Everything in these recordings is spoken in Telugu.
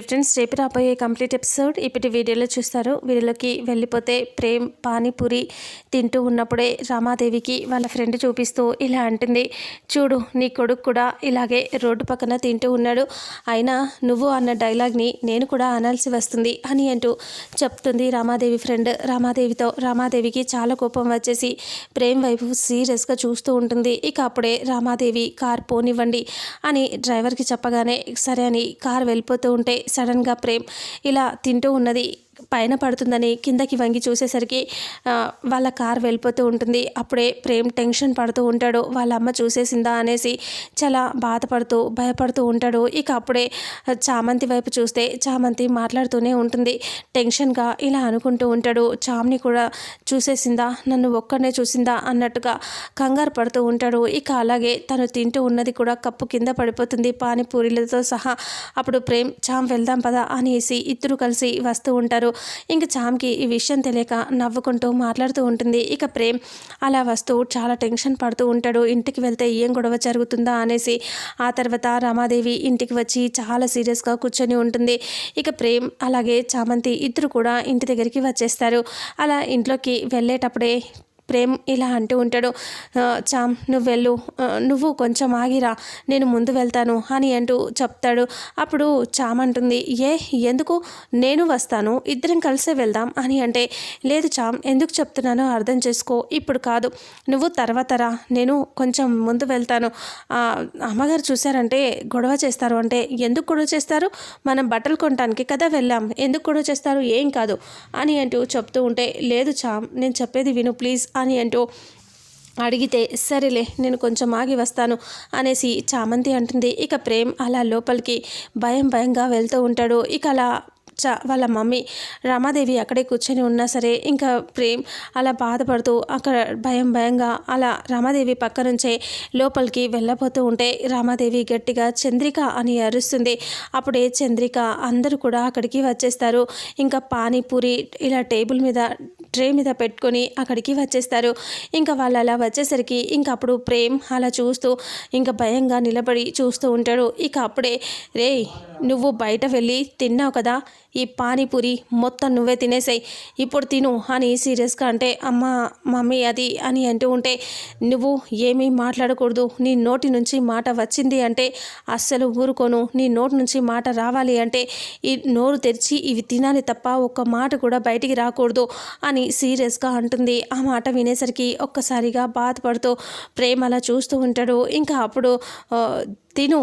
ఫ్రెండ్స్ రేపు రాబోయే కంప్లీట్ ఎపిసోడ్ ఇప్పటి వీడియోలో చూస్తారు. వీడియోలోకి వెళ్ళిపోతే ప్రేమ్ పానీపూరి తింటూ ఉన్నప్పుడే రామాదేవికి వాళ్ళ ఫ్రెండ్ చూపిస్తూ ఇలా అంటుంది. చూడు నీ కొడుకు కూడా ఇలాగే రోడ్డు పక్కన తింటూ ఉన్నాడు. అయినా నువ్వు అన్న డైలాగ్ని నేను కూడా అనాల్సి వస్తుంది అని అంటూ చెప్తుంది రామాదేవి ఫ్రెండ్ రామాదేవితో రామాదేవికి చాలా కోపం వచ్చేసి ప్రేమ్ వైపు సీరియస్గా చూస్తూ ఉంటుంది. ఇక అప్పుడే రామాదేవి కార్ పోనివ్వండి అని డ్రైవర్కి చెప్పగానే సరే అని కార్ వెళ్ళిపోతూ ఉంటే సడన్గా ప్రేమ్ ఇలా తింటూ ఉన్నది. పైన పడుతుందని కిందకి వంగి చూసేసరికి వాళ్ళ కార్ వెళ్ళిపోతూ ఉంటుంది. అప్పుడే ప్రేమ్ టెన్షన్ పడుతూ ఉంటాడు. వాళ్ళ అమ్మ చూసేసిందా అనేసి చాలా బాధపడుతూ భయపడుతూ ఉంటాడు. ఇక అప్పుడే చామంతి వైపు చూస్తే చామంతి మాట్లాడుతూనే ఉంటుంది. టెన్షన్గా ఇలా అనుకుంటూ ఉంటాడు. చామ్ని కూడా చూసేసిందా? నన్ను ఒక్కడనే చూసిందా? అన్నట్టుగా కంగారు పడుతూ ఉంటాడు. ఇక అలాగే తను తింటూ ఉన్నది కూడా కప్పు కింద పడిపోతుంది. పానీపూరీలతో సహా అప్పుడు ప్రేమ్ చామ్ వెళ్దాం పదా అనేసి ఇద్దరు కలిసి వస్తూ ఉంటారు. ఇంక చామ్కి ఈ విషయం తెలియక నవ్వుకుంటూ మాట్లాడుతూ ఉంటుంది. ఇక ప్రేమ్ అలా వస్తూ చాలా టెన్షన్ పడుతూ ఉంటాడు. ఇంటికి వెళ్తే ఏం గొడవ జరుగుతుందా అనేసి ఆ తర్వాత రమాదేవి ఇంటికి వచ్చి చాలా సీరియస్గా కూర్చొని ఉంటుంది. ఇక ప్రేమ్ అలాగే చామంతి ఇద్దరు కూడా ఇంటి దగ్గరికి వచ్చేస్తారు. అలా ఇంట్లోకి వెళ్ళేటప్పుడే ప్రేమ్ ఇలా అంటూ ఉంటాడు చామ్ నువ్వు వెళ్ళు. నువ్వు కొంచెం ఆగిరా. నేను ముందు వెళ్తాను అని అంటూ చెప్తాడు. అప్పుడు చామ్ అంటుంది ఏ ఎందుకు? నేను వస్తాను. ఇద్దరం కలిసే వెళ్దాం అని అంటే లేదు చామ్ ఎందుకు చెప్తున్నానో అర్థం చేసుకో. ఇప్పుడు కాదు. నువ్వు తర్వాత రా. నేను కొంచెం ముందు వెళ్తాను. అమ్మగారు చూశారంటే గొడవ చేస్తారు అంటే ఎందుకు గొడవ చేస్తారు? మనం బట్టలు కొనడానికి కదా వెళ్ళాం. ఎందుకు గొడవ చేస్తారు? ఏం కాదు అని అంటూ చెప్తూ ఉంటే లేదు చామ్ నేను చెప్పేది విను. ప్లీజ్ అని అంటూ అడిగితే సరేలే నేను కొంచెం ఆగి వస్తాను అనేసి చామంతి అంటుంది. ఇక ప్రేమ్ అలా లోపలికి భయం భయంగా వెళ్తూ ఉంటాడు. ఇక అలా చ వాళ్ళ మమ్మీ రమాదేవి అక్కడే కూర్చొని ఉన్నా సరే ఇంకా ప్రేమ్ అలా బాధపడుతూ అక్కడ భయం భయంగా అలా రమాదేవి పక్క నుంచే లోపలికి వెళ్ళబోతూ ఉంటే రామాదేవి గట్టిగా చంద్రిక అని అరుస్తుంది. అప్పుడే చంద్రిక అందరూ కూడా అక్కడికి వచ్చేస్తారు. ఇంకా పానీపూరి ఇలా టేబుల్ మీద ట్రే మీద పెట్టుకొని అక్కడికి వచ్చేస్తారు. ఇంకా వాళ్ళు అలా వచ్చేసరికి ఇంకా అప్పుడు ప్రేమ్ అలా చూస్తూ ఇంకా భయంగా నిలబడి చూస్తూ ఉంటాడు. ఇక అప్పుడే రే నువ్వు బయట వెళ్ళి తిన్నావు కదా ఈ పానీపూరి మొత్తం నువ్వే తినేసాయి. ఇప్పుడు తిను అని సీరియస్గా అంటే అమ్మ మమ్మీ అది అని అంటూ ఉంటే నువ్వు ఏమీ మాట్లాడకూడదు నీ నోటి నుంచి మాట వచ్చింది అంటే అస్సలు ఊరుకోను నీ నోటి నుంచి మాట రావాలి అంటే ఈ నోరు తెరిచి ఇవి తినాలి తప్ప ఒక్క మాట కూడా బయటికి రాకూడదు అని సీరియస్గా అంటుంది. ఆ మాట వినేసరికి ఒక్కసారిగా బాధపడుతూ ప్రేమ అలా చూస్తూ ఉంటాడు. ఇంకా అప్పుడు తిను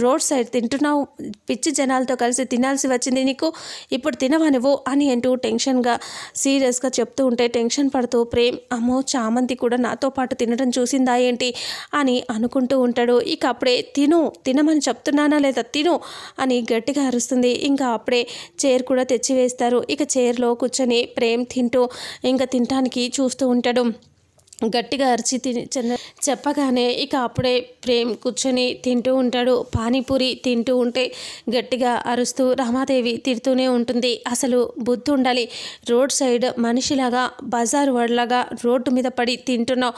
రోడ్ సైడ్ తింటున్నావు పిచ్చి జనాలతో కలిసి తినాల్సి వచ్చింది నీకు ఇప్పుడు తినవా నువ్వు అని అంటూ టెన్షన్గా సీరియస్గా చెప్తూ ఉంటే టెన్షన్ పడుతూ ప్రేమ్ అమ్మో చామంతి కూడా నాతో పాటు తినడం చూసిందా ఏంటి? అని అనుకుంటూ ఉంటాడు. ఇక అప్పుడే తిను తినమని చెప్తున్నానా లేదా? తిను అని గట్టిగా అరుస్తుంది. ఇంకా అప్పుడే చైర్ కూడా తెచ్చి వేస్తారు ఇక చైర్లో కూర్చొని ప్రేమ్ తింటూ ఇంకా తినటానికి చూస్తూ ఉంటాడు. గట్టిగా అరిచి తిని చెప్పగానే ఇక అప్పుడే ప్రేమ్ కూర్చొని తింటూ ఉంటాడు. పానీపూరి తింటూ ఉంటే గట్టిగా అరుస్తూ రమాదేవి తిడుతూనే ఉంటుంది. అసలు బుద్ధి ఉండాలి రోడ్ సైడ్ మనిషిలాగా బజార్ వడ్లాగా రోడ్డు మీద పడి తింటున్నావు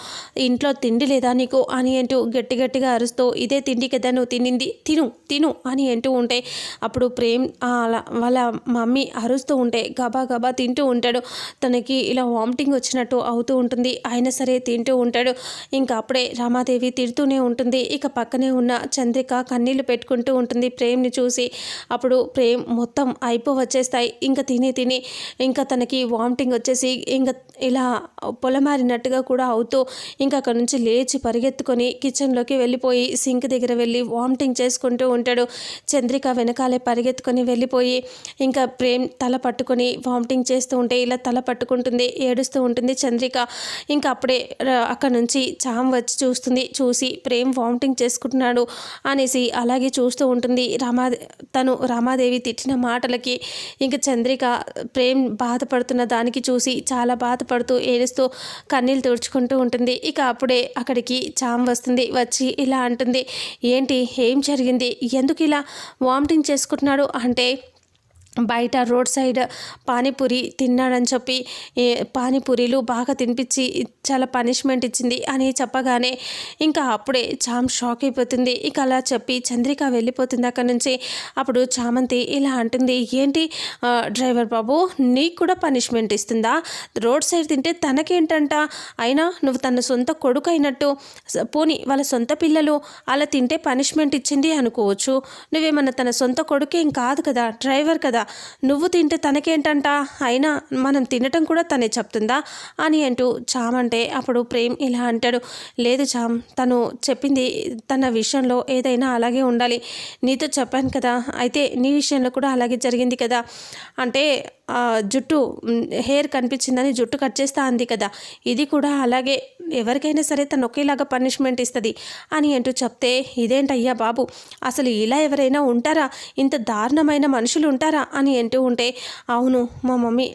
ఇంట్లో తిండి లేదా నీకు అని అంటూ గట్టి గట్టిగా అరుస్తూ ఇదే తిండి కదా నువ్వు తినింది? తిను తిను అని అంటూ ఉంటే అప్పుడు ప్రేమ్ అలా వాళ్ళ మమ్మీ అరుస్తూ ఉంటే గబా గబా తింటూ ఉంటాడు. తనకి ఇలా వామిటింగ్ వచ్చినట్టు అవుతూ ఉంటుంది. అయినా సరే తింటూ ఉంటాడు. ఇంకా అప్పుడే రామాదేవి తిడుతూనే ఉంటుంది. ఇక పక్కనే ఉన్న చంద్రిక కన్నీళ్ళు పెట్టుకుంటూ ఉంటుంది ప్రేమ్ని చూసి. అప్పుడు ప్రేమ్ మొత్తం అయిపో వచ్చేస్తాయి. ఇంకా తిని తిని ఇంకా తనకి వామిటింగ్ వచ్చేసి ఇంకా ఇలా పొలమారినట్టుగా కూడా అవుతూ ఇంకా అక్కడ నుంచి లేచి పరిగెత్తుకొని కిచెన్లోకి వెళ్ళిపోయి సింక్ దగ్గర వెళ్ళి వామిటింగ్ చేసుకుంటూ ఉంటాడు. చంద్రిక వెనకాలే పరిగెత్తుకొని వెళ్ళిపోయి ఇంకా ప్రేమ్ తల పట్టుకొని వామిటింగ్ చేస్తూ ఉంటే ఇలా తల పట్టుకుంటుంది ఏడుస్తూ ఉంటుంది చంద్రిక. ఇంకా అప్పుడే అక్కడ నుంచి చామ్ వచ్చి చూస్తుంది. చూసి ప్రేమ్ వామిటింగ్ చేసుకుంటున్నాడు అనేసి అలాగే చూస్తూ ఉంటుంది. రామా తను రామాదేవి తిట్టిన మాటలకి ఇంకా చంద్రిక ప్రేమ్ బాధపడుతున్న దానికి చూసి చాలా బాధపడుతూ ఏడుస్తూ కన్నీళ్ళు తుడుచుకుంటూ ఉంటుంది. ఇక అప్పుడే అక్కడికి చామ్ వస్తుంది. వచ్చి ఇలా అంటుంది. ఏంటి? ఏం జరిగింది? ఎందుకు ఇలా వామిటింగ్ చేసుకుంటున్నాడు? అంటే బయట రోడ్ సైడ్ పానీపూరి తిన్నాడని చెప్పి పానీపూరీలు బాగా తినిపించి చాలా పనిష్మెంట్ ఇచ్చింది అని చెప్పగానే ఇంకా అప్పుడే చామ్ షాక్ అయిపోతుంది. ఇక అలా చెప్పి చంద్రిక వెళ్ళిపోతుంది అక్కడి నుంచి. అప్పుడు చామంతి ఇలా అంటుంది ఏంటి డ్రైవర్ బాబు నీకు కూడా పనిష్మెంట్ ఇస్తుందా? రోడ్ సైడ్ తింటే తనకేంటంట? అయినా నువ్వు తన సొంత కొడుకు అయినట్టు పోని పోనీ వాళ్ళ సొంత పిల్లలు అలా తింటే పనిష్మెంట్ ఇచ్చింది అనుకోవచ్చు. నువ్వేమన్నా తన సొంత కొడుకేం కాదు కదా డ్రైవర్ కదా నువ్వు తింటే తనకేంటంట? అయినా మనం తినటం కూడా తనే చెప్తుందా? అని అంటూ చామ్ అంటే అప్పుడు ప్రేమ్ ఇలా అంటాడు. లేదు చామ్ తను చెప్పింది తన విషయంలో ఏదైనా అలాగే ఉండాలి. నీతో చెప్పాను కదా అయితే నీ విషయంలో కూడా అలాగే జరిగింది కదా. అంటే జుట్టు హెయిర్ కనిపించిందని జుట్టు కట్ చేస్తా అంది కదా. ఇది కూడా అలాగే ఎవరికైనా సరే తను ఒకేలాగా పనిష్మెంట్ ఇస్తుంది అని అంటూ చెప్తే ఇదేంటయ్యా బాబు అసలు ఇలా ఎవరైనా ఉంటారా? ఇంత దారుణమైన మనుషులు ఉంటారా? అని అంటూ ఉంటే అవును మా మమ్మీ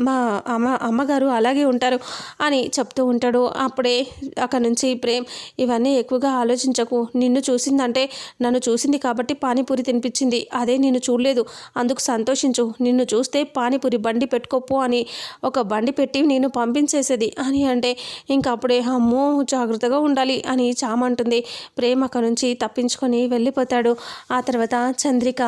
మా అమ్మ అమ్మగారు అలాగే ఉంటారు అని చెప్తూ ఉంటాడు. అప్పుడే అక్కడ నుంచి ప్రేమ్ ఇవన్నీ ఎక్కువగా ఆలోచించకు. నిన్ను చూసిందంటే నన్ను చూసింది కాబట్టి పానీపూరి తినిపించింది. అదే నిన్ను చూడలేదు. అందుకు సంతోషించు. నిన్ను చూస్తే పానీపూరి బండి పెట్టుకోపో అని ఒక బండి పెట్టి నేను పంపించేసేది. అని అంటే ఇంకా అప్పుడే అమ్మో జాగ్రత్తగా ఉండాలి అని చామంటుంది. ప్రేమ అక్కడ నుంచి తప్పించుకొని వెళ్ళిపోతాడు. ఆ తర్వాత చంద్రిక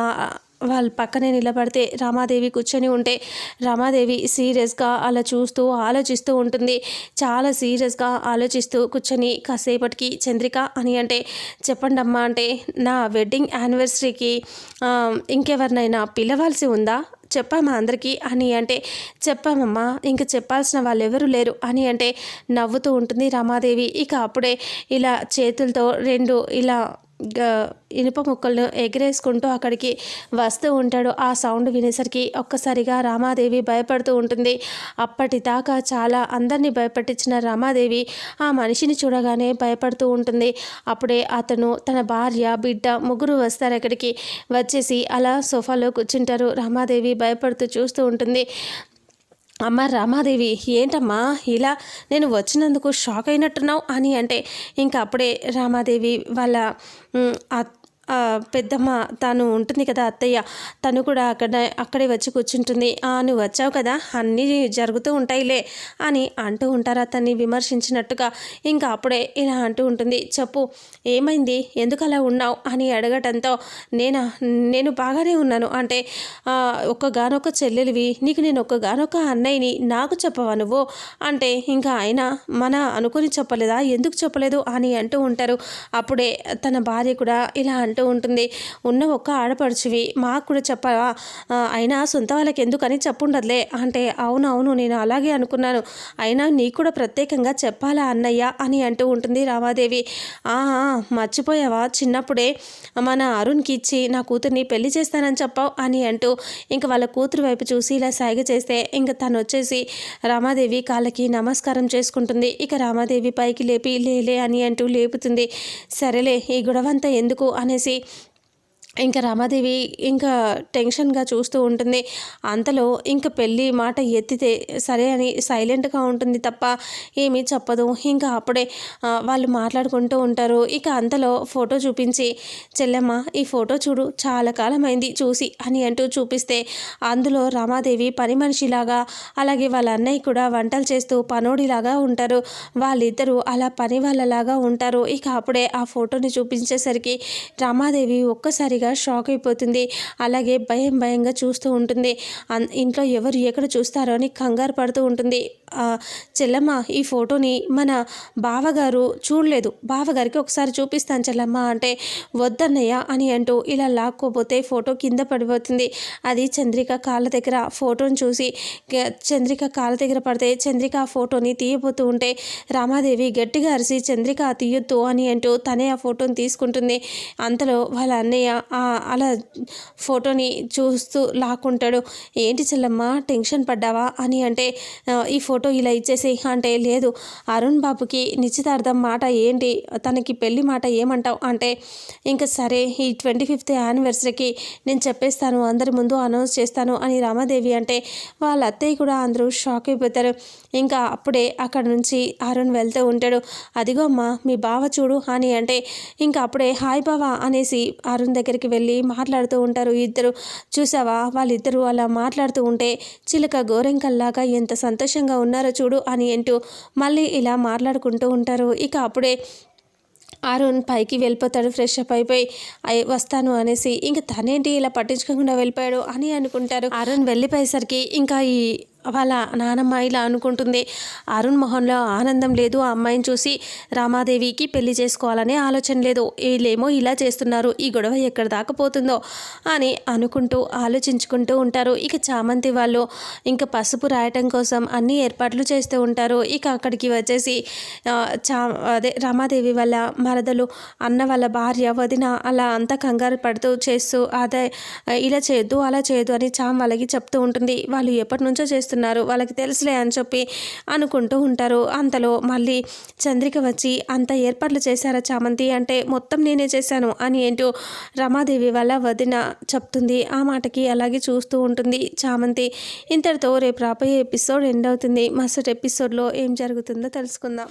వాళ్ళ పక్కనే నిలబడితే రామాదేవి కూర్చొని ఉంటే రామాదేవి సీరియస్గా అలా చూస్తూ ఆలోచిస్తూ ఉంటుంది. చాలా సీరియస్గా ఆలోచిస్తూ కూర్చొని కాసేపటికి చంద్రిక అని అంటే చెప్పండి అమ్మా అంటే నా వెడ్డింగ్ యానివర్సరీకి ఇంకెవరినైనా పిలవాల్సి ఉందా? చెప్పామా అందరికీ అని అంటే చెప్పామమ్మా ఇంక చెప్పాల్సిన వాళ్ళు ఎవరు లేరు అని అంటే నవ్వుతూ ఉంటుంది రమాదేవి. ఇక అప్పుడే ఇలా చేతులతో రెండు ఇలా ఇనుప ముక్కలను ఎగిరేసుకుంటూ అక్కడికి వస్తూ ఉంటాడు. ఆ సౌండ్ వినేసరికి ఒక్కసారిగా రామాదేవి భయపడుతూ ఉంటుంది. అప్పటిదాకా చాలా అందరినీ భయపెట్టించిన రామాదేవి ఆ మనిషిని చూడగానే భయపడుతూ ఉంటుంది. అప్పుడే అతను తన భార్య బిడ్డ ముగ్గురు వస్తారు అక్కడికి. వచ్చేసి అలా సోఫాలో కూర్చుంటారు. రామాదేవి భయపడుతూ చూస్తూ ఉంటుంది. అమ్మ రామాదేవి ఏంటమ్మా ఇలా నేను వచ్చినందుకు షాక్ అయినట్టున్నావు అని అంటే ఇంకా అప్పుడే రామాదేవి వాళ్ళ పెద్దమ్మ తాను ఉంటుంది కదా అత్తయ్య తను కూడా అక్కడ అక్కడే వచ్చి కూర్చుంటుంది. "ఆ, నువ్వు వచ్చావు కదా అన్నీ జరుగుతూ ఉంటాయిలే అని అంటూ ఉంటారు అతన్ని విమర్శించినట్టుగా. ఇంకా అప్పుడే ఇలా అంటూ ఉంటుంది. చెప్పు ఏమైంది? ఎందుకు అలా ఉన్నావు? అని అడగటంతో నేను? నేను బాగానే ఉన్నాను. అంటే ఒక్కగానొక్క చెల్లెలివి. నీకు నేను ఒక్కగానొక్క అన్నయ్యని నాకు చెప్పవా నువ్వు? అంటే ఇంకా ఆయన మన అనుకుని చెప్పలేదా? ఎందుకు చెప్పలేదు? అని అంటూ ఉంటారు. అప్పుడే తన భార్య కూడా ఇలా అంటూ ఉంటుంది. ఉన్న ఒక్క ఆడపడుచువి మాకు కూడా చెప్పవా? అయినా సొంత వాళ్ళకి ఎందుకని చెప్పుండదులే? అంటే అవునవును నేను అలాగే అనుకున్నాను. అయినా నీకు కూడా ప్రత్యేకంగా చెప్పాలా అన్నయ్య? అని అంటూ ఉంటుంది రామాదేవి. ఆహా మర్చిపోయావా? చిన్నప్పుడే మన అరుణ్కి ఇచ్చి నా కూతుర్ని పెళ్ళి చేస్తానని చెప్పావు అని అంటూ ఇంక వాళ్ళ కూతురు వైపు చూసి ఇలా సాగ చేస్తే ఇంక తను వచ్చేసి రామాదేవి కాళ్ళకి నమస్కారం చేసుకుంటుంది. ఇక రామాదేవి పైకి లేపి లేలే అని అంటూ లేపుతుంది. సరేలే ఈ గొడవంతా ఎందుకు? అనేసి చేసి ఇంకా రమాదేవి ఇంకా టెన్షన్గా చూస్తూ ఉంటుంది. అంతలో ఇంకా పెళ్ళి మాట ఎత్తితే సరే అని సైలెంట్గా ఉంటుంది తప్ప ఏమీ చెప్పదు. ఇంకా అప్పుడే వాళ్ళు మాట్లాడుకుంటూ ఉంటారు. ఇక అంతలో ఫోటో చూపించి చెల్లెమ్మ ఈ ఫోటో చూడు చాలా కాలమైంది చూసి అని అంటూ చూపిస్తే అందులో రమాదేవి పని మనిషిలాగా అలాగే వాళ్ళ అన్నయ్య కూడా వంటలు చేస్తూ పనోడిలాగా ఉంటారు. వాళ్ళిద్దరూ అలా పని వాళ్ళలాగా ఉంటారు. ఇక అప్పుడే ఆ ఫోటోని చూపించేసరికి రమాదేవి ఒక్కసారిగా షాక్ అయిపోతుంది. అలాగే భయం భయంగా చూస్తూ ఉంటుంది. అన్- ఇంట్లో ఎవరు ఎక్కడ చూస్తారో అని కంగారు పడుతూ ఉంటుంది. చెల్లమ్మ ఈ ఫోటోని మన బావగారు చూడలేదు. బావగారికి ఒకసారి చూపిస్తాను చెల్లమ్మ అంటే వద్దన్నయ్య అని అంటూ ఇలా లాక్కోపోతే ఫోటో కింద పడిపోతుంది. అది చంద్రిక కాళ్ళ దగ్గర ఫోటోని చూసి చంద్రిక కాళ్ళ దగ్గర పడితే చంద్రిక ఆ ఫోటోని తీయబోతూ ఉంటే రామాదేవి గట్టిగా అరిసి చంద్రిక తీయొద్దు అని అంటూ తనే ఆ ఫోటోని తీసుకుంటుంది. అంతలో వాళ్ళ అన్నయ్య అలా ఫోటోని చూస్తూ లాక్కుంటాడు. ఏంటి చెల్లమ్మ టెన్షన్ పడ్డావా? అని అంటే ఈ ఫోటో ఇలా ఇచ్చేసి అంటే లేదు అరుణ్ బాబుకి నిశ్చితార్థం మాట ఏంటి? తనకి పెళ్ళి మాట ఏమంటావు? అంటే ఇంకా సరే ఈ ట్వంటీ ఫిఫ్త్ యానివర్సరీకి నేను చెప్పేస్తాను అందరి ముందు అనౌన్స్ చేస్తాను అని రామాదేవి అంటే వాళ్ళ అత్తయ్య కూడా అందరూ షాక్ అయిపోతారు. ఇంకా అప్పుడే అక్కడ నుంచి అరుణ్ వెళ్తూ ఉంటాడు. అదిగో అమ్మా మీ బావ చూడు అని అంటే ఇంకా అప్పుడే హాయ్ బావా అనేసి అరుణ్ దగ్గరికి దగ్గరికి వెళ్ళి మాట్లాడుతూ ఉంటారు. ఇద్దరు చూసావా? వాళ్ళిద్దరూ అలా మాట్లాడుతూ ఉంటే చిలక గోరెంకల్లాగా ఎంత సంతోషంగా ఉన్నారో చూడు అని అంటూ మళ్ళీ ఇలా మాట్లాడుకుంటూ ఉంటారు. ఇక అప్పుడే అరుణ్ పైకి వెళ్ళిపోతాడు. ఫ్రెష్ అప్ అయిపోయి వస్తాను అనేసి. ఇంకా తనేంటి ఇలా పట్టించుకోకుండా వెళ్ళిపోయాడు అని అనుకుంటారు. అరుణ్ వెళ్ళిపోయేసరికి ఇంకా ఈ వాళ్ళ నానమ్మ ఇలా అనుకుంటుంది. అరుణ్ మొహంలో ఆనందం లేదు. ఆ అమ్మాయిని చూసి రామాదేవికి పెళ్ళి చేసుకోవాలనే ఆలోచన లేదు. వీళ్ళేమో ఇలా చేస్తున్నారు. ఈ గొడవ ఎక్కడ దాకా పోతుందో అని అనుకుంటూ ఆలోచించుకుంటూ ఉంటారు. ఇక చామంతి వాళ్ళు ఇంకా పసుపు రాయటం కోసం అన్ని ఏర్పాట్లు చేస్తూ ఉంటారు. ఇక అక్కడికి వచ్చేసి చా అదే రామాదేవి వాళ్ళ మరదలు అన్న వాళ్ళ భార్య వదిన అలా అంతా కంగారు పడుతూ చేస్తూ అదే ఇలా చేయొద్దు అలా చేయొద్దు అని చామ్ వాళ్ళకి చెప్తూ ఉంటుంది. వాళ్ళు ఎప్పటి నుంచో చేస్తూ చేస్తున్నారు. వాళ్ళకి తెలుసులే అని చెప్పి అనుకుంటూ ఉంటారు. అంతలో మళ్ళీ చంద్రిక వచ్చి అంత ఏర్పాట్లు చేశారా చామంతి? అంటే మొత్తం నేనే చేశాను అని ఏంటో రమాదేవి వాళ్ళ వదిన చెప్తుంది. ఆ మాటకి అలాగే చూస్తూ ఉంటుంది చామంతి. ఇంతటితో రేపు రాబోయే ఎపిసోడ్ ఎండ్ అవుతుంది. మరుసటి ఎపిసోడ్లో ఏం జరుగుతుందో తెలుసుకుందాం.